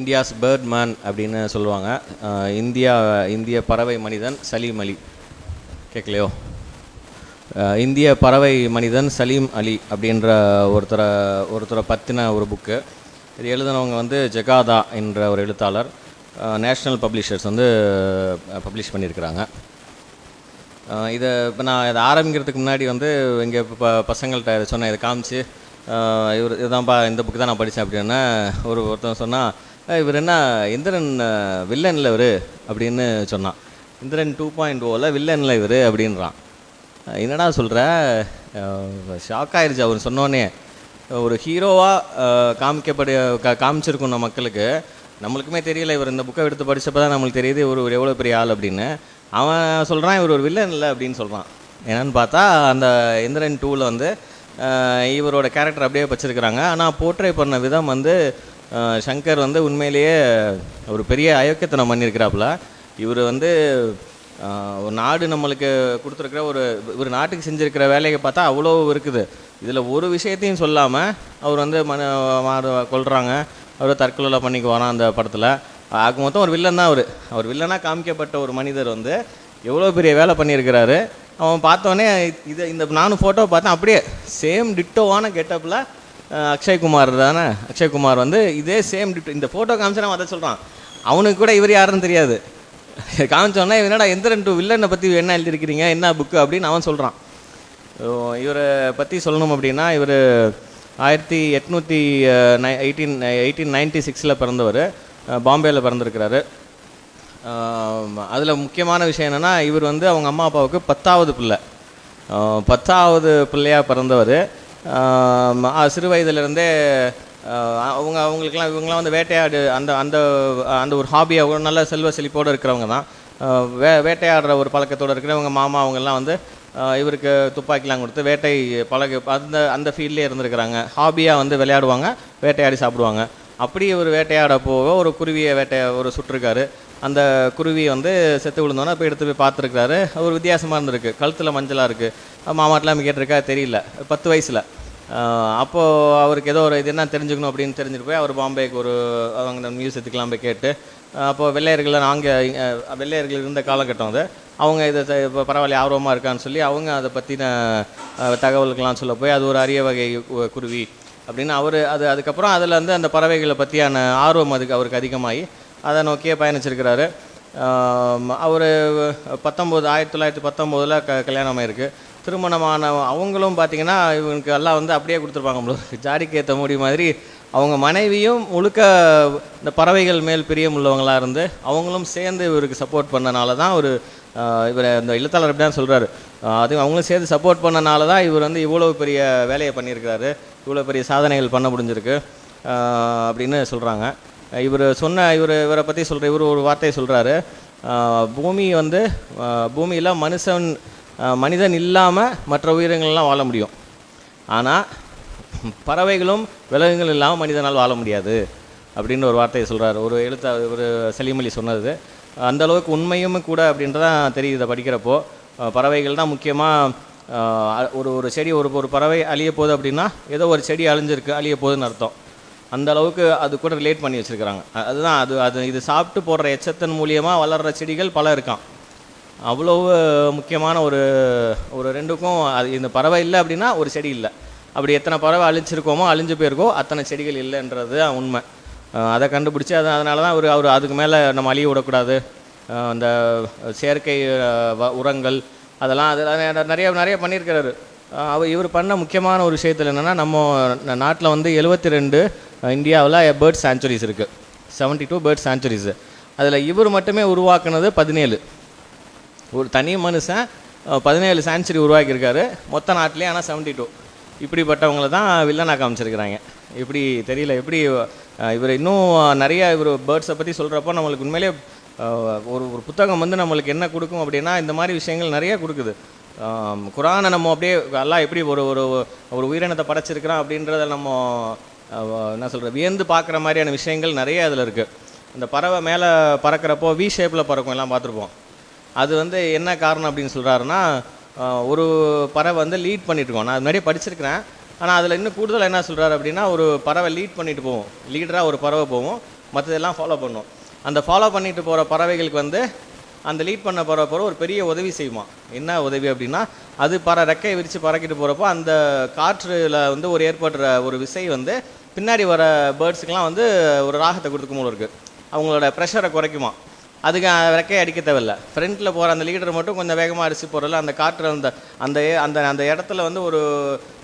India's bird man அப்படின்னு சொல்லுவாங்க. India இந்திய பறவை மனிதன் சலீம் அலி. கேட்கலையோ இந்திய பறவை மனிதன் சலீம் அலி அப்படின்ற ஒருத்தரை ஒருத்தரை பற்றின ஒரு புக்கு இது எழுதினவங்க வந்து ஜெகாதா என்ற ஒரு எழுத்தாளர். நேஷ்னல் பப்ளிஷர்ஸ் வந்து பப்ளிஷ் பண்ணியிருக்கிறாங்க. இதை இப்போ நான் இதை ஆரம்பிக்கிறதுக்கு முன்னாடி வந்து இங்கே இப்போ பசங்கள்கிட்ட இதை சொன்னேன். இதை காமிச்சு இவர் இதுதான்ப்பா இந்த புக்கு தான் நான் படித்தேன் அப்படின்னா ஒரு ஒருத்தன் சொன்னால் இவர் என்ன இந்திரன் வில்லனில் இவர் அப்படின்னு சொன்னான். இந்திரன் டூ பாயிண்ட் ஓவில் வில்லனில் இவர் அப்படின்றான். என்னடா சொல்கிற ஷாக் ஆயிடுச்சு அவர் சொன்னோன்னே ஒரு ஹீரோவாக காமிக்கப்பட கா காமிச்சிருக்கும் நம்ம மக்களுக்கு. நம்மளுக்குமே தெரியல இவர் இந்த புக்கை எடுத்து படிச்சப்ப தான் நம்மளுக்கு தெரியுது இவர் ஒரு எவ்வளோ பெரிய ஆள் அப்படின்னு. அவன் சொல்கிறான் இவர் ஒரு வில்லன் இல்லை அப்படின்னு சொல்கிறான் என்னென்னு பார்த்தா அந்த இந்திரன் டூவில் வந்து இவரோட கேரக்டர் அப்படியே வச்சிருக்கிறாங்க. ஆனால் போர்ட்ரே பண்ண விதம் வந்து சங்கர் வந்து உண்மையிலேயே ஒரு பெரிய அயோக்கியத்தனம் பண்ணியிருக்கிறாப்புல. இவர் வந்து ஒரு நாடு நம்மளுக்கு கொடுத்துருக்குற ஒரு ஒரு நாட்டுக்கு செஞ்சுருக்கிற வேலையை பார்த்தா அவ்வளோ இருக்குது. இதில் ஒரு விஷயத்தையும் சொல்லாமல் அவர் வந்து மன மாறு கொள்கிறாங்க அவர் தற்கொலை பண்ணிக்கு வரான் அந்த படத்தில். ஆக மொத்தம் ஒரு வில்லன் தான் அவர். அவர் வில்லனாக காமிக்கப்பட்ட ஒரு மனிதர் வந்து எவ்வளோ பெரிய வேலை பண்ணியிருக்கிறாரு. அவன் பார்த்தோன்னே இதை இந்த நானும் ஃபோட்டோ பார்த்தேன். அப்படியே சேம் டிட்டோவான கெட்டப்பில் அக்ஷய்குமார் தானே? அக்ஷய்குமார் வந்து இதே சேம் இந்த ஃபோட்டோ காமிச்சா அதை சொல்கிறான் அவனுக்கு கூட இவர் யாருன்னு தெரியாது. காமிச்சோன்னா என்னடா எந்திரன் டூ வில்லனை பற்றி என்ன எழுதியிருக்கிறீங்க? என்ன புக்கு அப்படின்னு அவன் சொல்கிறான் இவரை பற்றி சொல்லணும் அப்படின்னா இவர் ஆயிரத்தி எட்நூற்றி எயிட்டீன் எயிட்டீன் நைன்டி சிக்ஸில் பிறந்தவர். பாம்பேயில் பிறந்திருக்கிறாரு. அதில் முக்கியமான விஷயம் என்னென்னா இவர் வந்து அவங்க அம்மா அப்பாவுக்கு பத்தாவது பிள்ளை. பத்தாவது பிள்ளையாக பிறந்தவர். சிறு வயதிலிருந்தே அவங்க அவங்களுக்குலாம் இவங்கெல்லாம் வந்து வேட்டையாடு அந்த அந்த அந்த ஒரு ஹாபியாக ஒரு நல்ல செல்வ செழிப்போடு இருக்கிறவங்க தான். வே வேட்டையாடுற ஒரு பழக்கத்தோடு இருக்கிறவங்க மாமா அவங்கெல்லாம் வந்து இவருக்கு துப்பாக்கிலாம் கொடுத்து வேட்டை பழக அந்த அந்த ஃபீல்ட்லேயே இருந்திருக்கிறாங்க. ஹாபியாக வந்து விளையாடுவாங்க வேட்டையாடி சாப்பிடுவாங்க. அப்படி ஒரு வேட்டையாட போக ஒரு குருவியை வேட்டை ஒரு சுட்டிருக்காரு. அந்த குருவி வந்து செத்து விழுந்தோன்னே போய் எடுத்து போய் பார்த்துருக்காரு ஒரு வித்தியாசமாக இருந்திருக்கு. கழுத்தில் மஞ்சளாக இருக்குது மாமாட்டெலாம் கேட்டிருக்கா தெரியல. பத்து வயசில். அப்போது அவருக்கு ஏதோ ஒரு இது என்ன தெரிஞ்சுக்கணும் அப்படின்னு தெரிஞ்சுட்டு போய் அவர் பாம்பேக்கு ஒரு அவங்க மியூசியத்துக்கெலாம் போய் கேட்டு அப்போது வெள்ளையர்கள் நாங்கள் வெள்ளையர்கள் இருந்த காலகட்டம் அது. அவங்க இதை இப்போ பரவாயில்ல ஆர்வமாக இருக்கான்னு சொல்லி அவங்க அதை பற்றின தகவல்கள்லாம் சொல்ல போய் அது ஒரு அரிய வகை குருவி அப்படின்னு அவர் அது அதுக்கப்புறம் அதில் வந்து அந்த பறவைகளை பற்றியான ஆர்வம் அதுக்கு அவருக்கு அதிகமாகி அதை நோக்கியே பயணிச்சிருக்கிறாரு. அவர் பத்தொம்போது ஆயிரத்தி தொள்ளாயிரத்தி பத்தொம்போதில் க கல்யாணம் ஆயிருக்கு. திருமணமான அவங்களும் பார்த்தீங்கன்னா இவனுக்கு எல்லாம் வந்து அப்படியே கொடுத்துருப்பாங்க உங்களுக்கு ஜாடிக்கு ஏற்ற முடி மாதிரி அவங்க மனைவியும் முழுக்க இந்த பறவைகள் மேல் பிரியம் உள்ளவங்களாக இருந்து அவங்களும் சேர்ந்து இவருக்கு சப்போர்ட் பண்ணனால தான் ஒரு இவர் இந்த எழுத்தாளர் இப்படி தான் சொல்கிறாரு அது அவங்களும் சேர்ந்து சப்போர்ட் பண்ணனால தான் இவர் வந்து இவ்வளோ பெரிய வேலையை பண்ணியிருக்கிறாரு. இவ்வளோ பெரிய சாதனைகள் பண்ண முடிஞ்சிருக்கு அப்படின்னு சொல்கிறாங்க இவர் சொன்ன இவர் இவரை பற்றி சொல்கிற இவர் ஒரு வார்த்தையை சொல்கிறாரு பூமி வந்து பூமியில் மனுஷன் மனிதன் இல்லாமல் மற்ற உயிரினங்கள்லாம் வாழ முடியும். ஆனால் பறவைகளும் விலங்குகள் இல்லாமல் மனிதனால் வாழ முடியாது அப்படின்னு ஒரு வார்த்தையை சொல்கிறார் ஒரு எழுத்த ஒரு செலிமலி சொன்னது. அந்த அளவுக்கு உண்மையும் கூட அப்படின்றதான் தெரியுது இதை படிக்கிறப்போ. பறவைகள் தான் முக்கியமாக ஒரு ஒரு செடி ஒரு ஒரு பறவை அழிய போகுது அப்படின்னா ஏதோ ஒரு செடி அழிஞ்சிருக்கு அழிய போகுதுன்னு அர்த்தம். அந்த அளவுக்கு அது கூட ரிலேட் பண்ணி வச்சுருக்கிறாங்க. அதுதான் அது அது இது சாப்பிட்டு போடுற எச்சத்தின் மூலியமாக வளர்கிற செடிகள் பல இருக்கான் அவ்வளோ முக்கியமான ஒரு ஒரு ரெண்டுக்கும் அது இந்த பறவை இல்லை அப்படின்னா ஒரு செடி இல்லை. அப்படி எத்தனை பறவை அழிச்சிருக்கோமோ அழிஞ்சு போயிருக்கோ அத்தனை செடிகள் இல்லைன்றது தான் உண்மை. அதை கண்டுபிடிச்சி அது அதனால தான் அவர் அவர் அதுக்கு மேலே நம்ம அழிய விடக்கூடாது. அந்த செயற்கை வ- உரங்கள் அதெல்லாம் அதெல்லாம் நிறைய நிறைய பண்ணியிருக்கிறாரு. அவர் இவர் பண்ண முக்கியமான ஒரு விஷயத்தில் என்னென்னா நம்ம நாட்டில் வந்து எழுபத்தி ரெண்டு இந்தியாவில் பேர்ட் சாங்சுரிஸ் இருக்குது செவன்ட்டி டூ பேர்ட் சாங்சுரிஸ் அதில் இவர் மட்டுமே உருவாக்குனது பதினேழு. ஒரு தனி மனுஷன் பதினேழு சான்ச்சுரி உருவாக்கியிருக்காரு. மொத்த நாட்டிலே ஆனால் செவன்ட்டி டூ இப்படிப்பட்டவங்கள தான் வில்லனாக காமிச்சிருக்கிறாங்க. எப்படி தெரியல எப்படி இவர் இன்னும் நிறைய இவர் பேர்ட்ஸை பற்றி சொல்கிறப்போ நம்மளுக்கு உண்மையிலே ஒரு ஒரு புத்தகம் வந்து நம்மளுக்கு என்ன கொடுக்கும் அப்படின்னா இந்த மாதிரி விஷயங்கள் நிறைய கொடுக்குது. குரானை நம்ம அப்படியே எல்லாம் எப்படி ஒரு ஒரு ஒரு உயிரினத்தை படைச்சிருக்கிறான் அப்படின்றத நம்ம என்ன சொல்கிற வியந்து பார்க்குற மாதிரியான விஷயங்கள் நிறைய அதில் இருக்குது இந்த பறவை மேலே பறக்கிறப்போ வி ஷேப்பில் பறக்கும் எல்லாம் பார்த்துருப்போம். அது வந்து என்ன காரணம் அப்படின்னு சொல்கிறாருன்னா ஒரு பறவை வந்து லீட் பண்ணிட்டுருக்கோம் நான் அது முன்னாடியே படிச்சிருக்கிறேன். ஆனால் அதில் இன்னும் கூடுதல் என்ன சொல்கிறாரு அப்படின்னா ஒரு பறவை லீட் பண்ணிட்டு போவோம். லீடராக ஒரு பறவை போவோம். மற்றதெல்லாம் ஃபாலோ பண்ணுவோம் அந்த ஃபாலோ பண்ணிட்டு போகிற பறவைகளுக்கு வந்து அந்த லீட் பண்ண போகிற பறவை ஒரு பெரிய உதவி செய்யுமா என்ன உதவி அப்படின்னா அது பற ரெக்கையை விரித்து பறக்கிட்டு போகிறப்போ அந்த காற்றுல வந்து ஒரு ஏற்படுற ஒரு விசை வந்து பின்னாடி வர பேர்ட்ஸுக்கெலாம் வந்து ஒரு ராகத்தை கொடுத்துக்கும் போல இருக்குது அவங்களோட ப்ரெஷரை குறைக்குமா அதுக்கு அஹ், ரெக்கையை அடிக்க தேவையில்ல. ஃப்ரண்ட்டில் போகிற அந்த லீடர் மட்டும் கொஞ்சம் வேகமாக அரிசி போகிறல அந்த காற்று அந்த அந்த அந்த அந்த இடத்துல வந்து ஒரு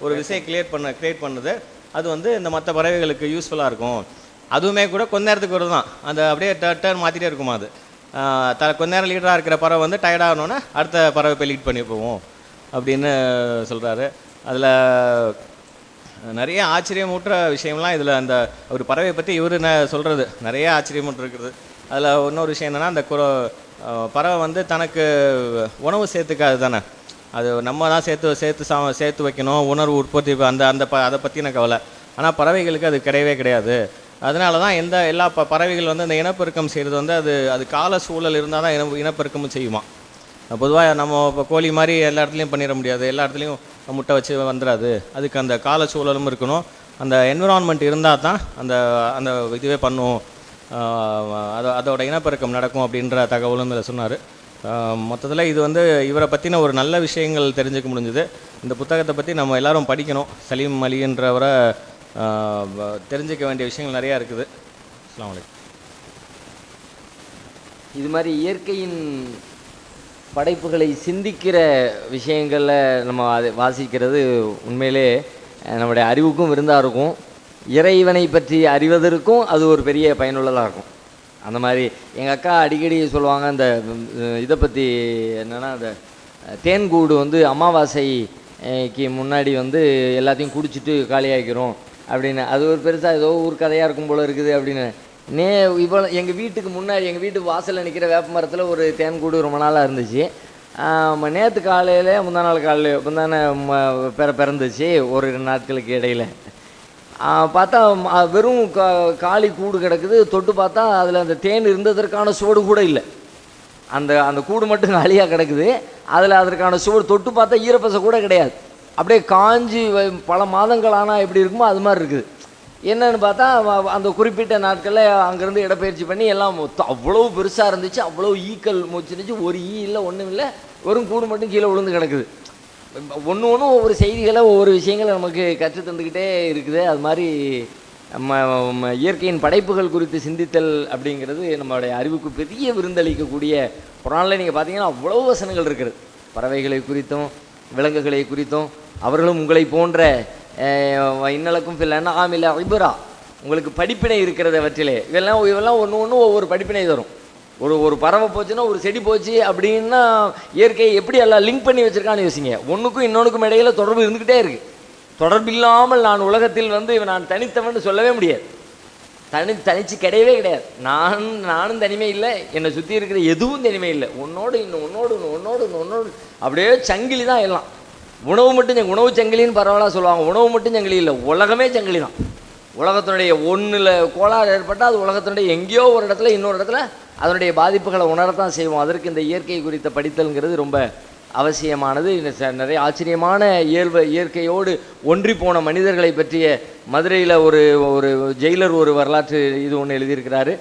ஒரு விசையை கிளியர் பண்ண க்ரியேட் பண்ணுது. அது வந்து இந்த மற்ற பறவைகளுக்கு யூஸ்ஃபுல்லாக இருக்கும். அதுவுமே கூட கொஞ்ச நேரத்துக்கு ஒரு தான். அந்த அப்படியே டேர்ன் மாற்றிட்டே இருக்குமா அது. த கொஞ்ச நேரம் லீடராக இருக்கிற பறவை வந்து டயர்டாகணுன்னா அடுத்த பறவை போய் லீட் பண்ணி போவோம் அப்படின்னு சொல்கிறாரு அதில் நிறைய ஆச்சரியமூட்டுற விஷயம்லாம் இதில் அந்த ஒரு பறவையை பற்றி இவர் சொல்கிறது நிறைய ஆச்சரியமூட்டு இருக்குது. அதில் இன்னொரு விஷயம் என்னென்னா அந்த குரோ பறவை வந்து தனக்கு உணவு சேர்த்துக்காது தானே? அது நம்ம தான் சேர்த்து சேர்த்து சா சேர்த்து வைக்கணும் உணர்வு உற்பத்தி அந்த அந்த ப அதை பற்றின கவலை. ஆனால் பறவைகளுக்கு அது கிடையவே கிடையாது. அதனால தான் எந்த எல்லா ப பறவைகள் வந்து அந்த இனப்பெருக்கம் செய்கிறது வந்து அது அது கால சூழல் இருந்தால் தான் இன இனப்பெருக்கமும் செய்யுமா? பொதுவாக நம்ம இப்போ கோழி மாதிரி எல்லா இடத்துலையும் பண்ணிட முடியாது. எல்லா இடத்துலையும் முட்டை வச்சு வந்துடாது அதுக்கு அந்த கால சூழலும் இருக்கணும். அந்த என்விரான்மெண்ட் இருந்தால் தான் அந்த அந்த இதுவே பண்ணும். அது அதோட இனப்பெருக்கம் நடக்கும் அப்படின்ற தகவலும் இதில் சொன்னார். மொத்தத்தில் இது வந்து இவரை பற்றின ஒரு நல்ல விஷயங்கள் தெரிஞ்சுக்க முடிஞ்சுது. இந்த புத்தகத்தை பற்றி நம்ம எல்லாரும் படிக்கணும். சலீம் அலின்றவரை தெரிஞ்சிக்க தெரிஞ்சுக்க வேண்டிய விஷயங்கள் நிறையா இருக்குது. அஸ்ஸலாமு இது மாதிரி இயற்கையின் படைப்புகளை சிந்திக்கிற விஷயங்களில் நம்ம அதை வாசிக்கிறது உண்மையிலே நம்முடைய அறிவுக்கும் விருந்தாக இருக்கும். இறைவனை பற்றி அறிவதற்கும் அது ஒரு பெரிய பயனுள்ளதாக இருக்கும். அந்த மாதிரி எங்கள் அக்கா அடிக்கடி சொல்லுவாங்க அந்த இதை பற்றி என்னென்னா அந்த தேன்கூடு வந்து அமாவாசைக்கு முன்னாடி வந்து எல்லாத்தையும் குடிச்சிட்டு காலியாக்கிறோம் அப்படின்னு. அது ஒரு பெருசாக ஏதோ ஊர் கதையாக இருக்கும் போல் இருக்குது அப்படின்னு. நே இவ்வளோ எங்கள் வீட்டுக்கு முன்னாடி எங்கள் வீட்டு வாசலில் நிற்கிற வேப்ப மரத்தில் ஒரு தேன்கூடு ரொம்ப நாளாக இருந்துச்சு. நேற்று காலையில் முந்தா நாள் காலையில் முந்தான பிற பிறந்துச்சு ஒரு ரெண்டு நாட்களுக்கு இடையில. பார்த்தா வெறும் கா காளி கூடு கிடக்குது. தொட்டு பார்த்தா அதில் அந்த தேன் இருந்ததற்கான சுவடு கூட இல்லை. அந்த அந்த கூடு மட்டும் காலியாக கிடக்குது. அதில் அதற்கான சுவடு தொட்டு பார்த்தா ஈரப்பசை கூட கிடையாது. அப்படியே காஞ்சி வ- பல மாதங்கள் ஆனால் எப்படி இருக்குமோ அது மாதிரி இருக்குது. என்னன்னு பார்த்தா அந்த குறிப்பிட்ட நாட்களில் அங்கேருந்து இடப்பெயர்ச்சி பண்ணி எல்லாம் மொத்தம் அவ்வளோ பெருசாக இருந்துச்சு. அவ்வளோ ஈக்கள் மூச்சுருந்துச்சு. ஒரு ஈ இல்லை ஒன்றும் இல்லை. வெறும் கூடு மட்டும் கீழே விழுந்து கிடக்குது. ஒன்று ஒன்றும் ஒவ்வொரு செய்திகளை ஒவ்வொரு விஷயங்களை நமக்கு கற்று தந்துக்கிட்டே இருக்குது. அது மாதிரி நம்ம இயற்கையின் படைப்புகள் குறித்து சிந்தித்தல் அப்படிங்கிறது நம்மளுடைய அறிவுக்கு பெரிய விருந்தளிக்கக்கூடிய புறானில் நீங்கள் பார்த்தீங்கன்னா அவ்வளோ வசனங்கள் இருக்கிறது பறவைகளை குறித்தும் விலங்குகளை குறித்தும் அவர்களும் உங்களை போன்ற இன்னலக்கும் ஃபில்லன்னா ஆமில்ல ஐபுரா உங்களுக்கு படிப்பினை இருக்கிறது அவற்றிலே. இதெல்லாம் இதெல்லாம் ஒன்று ஒன்று ஒவ்வொரு படிப்பினை தரும். ஒரு ஒரு பறவை போச்சுன்னா ஒரு செடி போச்சு அப்படின்னா இயற்கையை எப்படி எல்லாம் லிங்க் பண்ணி வச்சுருக்கான்னு யோசிங்க. ஒன்றுக்கும் இன்னொன்றுக்கும் இடையில தொடர்பு இருந்துக்கிட்டே இருக்குது தொடர்பு இல்லாமல் நான் உலகத்தில் வந்து நான் தனித்தவன் சொல்லவே முடியாது. தனி தனிச்சு கிடையவே கிடையாது. நான் நானும் தனிமை இல்லை என்னை சுற்றி இருக்கிற எதுவும் தனிமை இல்லை. உன்னோடு இன்னும் உன்னோடு இன்னும் உன்னோடு இன்னும் உன்னோடு அப்படியே சங்கிலி தான் எல்லாம். உணவு மட்டும் உணவு சங்கிலின்னு பரவாயில்ல சொல்லுவாங்க. உணவு மட்டும் சங்கிலி இல்லை. உலகமே சங்கிலி தான். உலகத்தினுடைய ஒன்றில் கோளாறு ஏற்பட்டால் அது உலகத்தினுடைய எங்கேயோ ஒரு இடத்துல இன்னொரு இடத்துல அதனுடைய பாதிப்புகளை உணரத்தான் செய்வோம். அதற்கு இந்த இயற்கை குறித்த படித்தல்ங்கிறது ரொம்ப அவசியமானது. ச- நிறைய ஆச்சரியமான இயல்பு இயற்கையோடு ஒன்றி போன மனிதர்களை பற்றிய மதுரையில் ஒரு ஒரு ஜெயிலர் ஒரு வரலாற்று இது ஒன்று எழுதியிருக்கிறாரு.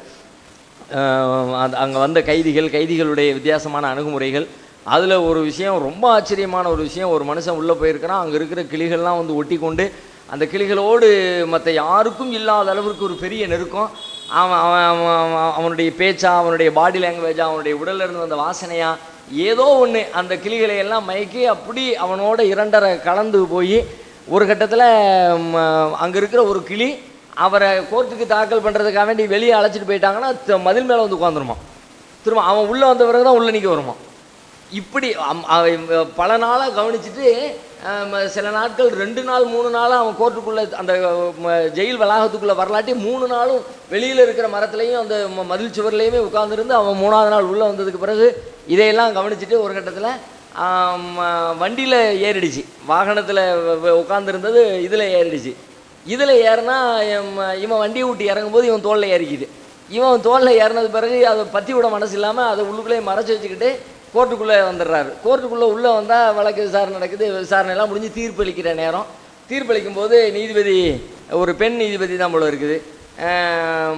அங்கே வந்த கைதிகள் கைதிகளுடைய வித்தியாசமான அணுகுமுறைகள். அதில் ஒரு விஷயம் ரொம்ப ஆச்சரியமான ஒரு விஷயம் ஒரு மனுஷன் உள்ளே போயிருக்கிறான் அங்கே இருக்கிற கிளிகள்லாம் வந்து ஒட்டி கொண்டு அந்த கிளிகளோடு மற்ற யாருக்கும் இல்லாத அளவிற்கு ஒரு பெரிய நெருக்கம். அவன் அவன் அவன் அவனுடைய பேச்சா அவனுடைய பாடி லாங்குவேஜா அவனுடைய உடல்ல இருந்து வந்த வாசனையா ஏதோ ஒன்று அந்த கிளிகளை எல்லாம் மயக்கி அப்படி அவனோட இரண்டரை கலந்து போய் ஒரு கட்டத்தில் அங்கே இருக்கிற ஒரு கிளி அவரை கோர்ட்டுக்கு தாக்கல் பண்ணுறதுக்காக வேண்டி வெளியே அழைச்சிட்டு போயிட்டாங்கன்னா மதில் மேலே வந்து உட்காந்துருமா திரும்ப அவன் உள்ளே வந்த பிறகு தான் உள்ளே நிற்க வருமா இப்படி அம்- பல நாளாக கவனிச்சுட்டு சில நாட்கள் ரெண்டு நாள் மூணு நாளாக அவன் கோர்ட்டுக்குள்ளே அந்த ஜெயில் வளாகத்துக்குள்ளே வரலாட்டி மூணு நாளும் வெளியில் இருக்கிற மரத்துலையும் அந்த ம- மதில் சுவர்லேயுமே உட்காந்துருந்து அவன் மூணாவது நாள் உள்ளே வந்ததுக்கு பிறகு இதையெல்லாம் கவனிச்சுட்டு ஒரு கட்டத்தில் வண்டியில் ஏறிடுச்சு. வாகனத்தில் உட்காந்துருந்தது இதில் ஏறிடுச்சு. இதில் ஏறினா இவன் இவன் வண்டியை விட்டு இறங்கும்போது இவன் தோளில் ஏறிக்குது. இவன் தோளில் ஏறினது பிறகு அதை பற்றி விட மனசு இல்லாமல் அதை உள்ளுக்குள்ளேயே மறைச்சி வச்சுக்கிட்டு கோர்ட்டுக்குள்ளே வந்துடுறாரு. கோர்ட்டுக்குள்ளே உள்ளே வந்தால் வழக்கு விசாரணை நடக்குது. விசாரணை எல்லாம் முடிஞ்சு தீர்ப்பளிக்கிற நேரம். தீர்ப்பளிக்கும் போது நீதிபதி ஒரு பெண் நீதிபதி தான் போல இருக்குது.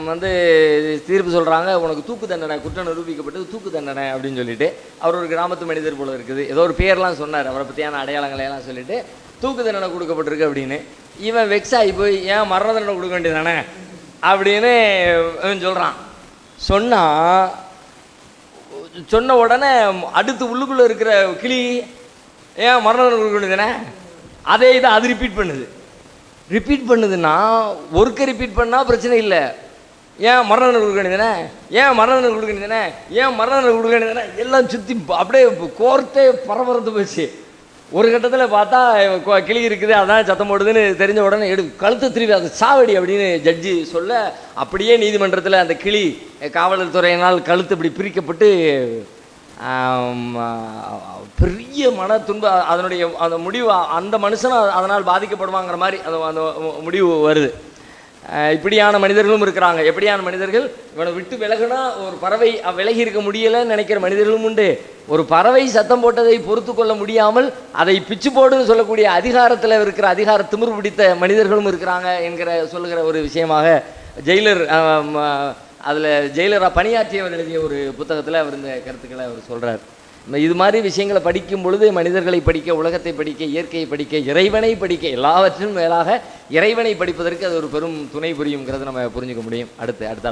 வந்து தீர்ப்பு சொல்கிறாங்க உனக்கு தூக்கு தண்டனை குற்றம் நிரூபிக்கப்பட்டது தூக்கு தண்டனை அப்படின்னு சொல்லிட்டு அவர் ஒரு கிராமத்து மனிதர் போல இருக்குது. ஏதோ ஒரு பேர்லாம் சொன்னார் அவரை பற்றியான அடையாளங்களை எல்லாம் சொல்லிட்டு தூக்கு தண்டனை கொடுக்கப்பட்டிருக்கு அப்படின்னு. இவன் வெக்ஸ் ஆகி போய் ஏன் மரண தண்டனை கொடுக்க வேண்டியதானே அப்படின்னு இவன் சொல்கிறான் சொன்னால் சொன்ன உடனே அடுத்து உள்ளுக்குள்ளே இருக்கிற கிளி ஏன் மரண தண்டனை கொடுக்க வேண்டியதானே அதே இதை அது ரிப்பீட் பண்ணுது. ரிப்பீட் பண்ணுதுன்னா ஒர்க்கை ரிப்பீட் பண்ணால் பிரச்சனை இல்லை. ஏன் மரண தண்டனை கொடுக்க வேண்டியதானே ஏன் மரண தண்டனை கொடுக்க வேண்டியதானே ஏன் மரண தண்டனை கொடுக்க வேண்டியதானே எல்லாம் சுற்றி அப்படியே கோர்த்தே பரபரத்து போச்சு. ஒரு கட்டத்தில் பார்த்தா கிளி இருக்குது அதான் சத்தம் போடுதுன்னு தெரிஞ்ச உடனே எடு கழுத்து திருவி அது சாவடி அப்படின்னு ஜட்ஜி சொல்ல அப்படியே நீதிமன்றத்தில் அந்த கிளி காவலர் துறையினால் கழுத்து இப்படி பிரிக்கப்பட்டு பெரிய மன துன்ப அதனுடைய அந்த முடிவு அந்த மனுஷனும் அதனால் பாதிக்கப்படுவாங்கிற மாதிரி அந்த அந்த முடிவு வருது. இப்படியான மனிதர்களும் இருக்கிறாங்க. எப்படியான மனிதர்கள்? இவனை விட்டு விலகுனா ஒரு பறவை விலகி இருக்க முடியலைன்னு நினைக்கிற மனிதர்களும் உண்டு. ஒரு பறவை சத்தம் போட்டதை பொறுத்து கொள்ள முடியாமல் அதை பிச்சு போடுன்னு சொல்லக்கூடிய அதிகாரத்தில் இருக்கிற அதிகார திமிர் பிடித்த மனிதர்களும் இருக்கிறாங்க என்கிற சொல்லுகிற ஒரு விஷயமாக ஜெயிலர் அதில் ஜெயிலராக பணியாற்றியவர் எழுதிய ஒரு புத்தகத்தில் அவர் இந்த கருத்துக்களை அவர் சொல்கிறார் இது மாதிரி விஷயங்களை படிக்கும் பொழுது மனிதர்களை படிக்க உலகத்தை படிக்க இயற்கையை படிக்க இறைவனை படிக்க எல்லாவற்றிலும் மேலாக இறைவனை படிப்பதற்கு அது ஒரு பெரும் துணை புரியுங்கிறத நம்ம புரிஞ்சுக்க முடியும். அடுத்து அடுத்த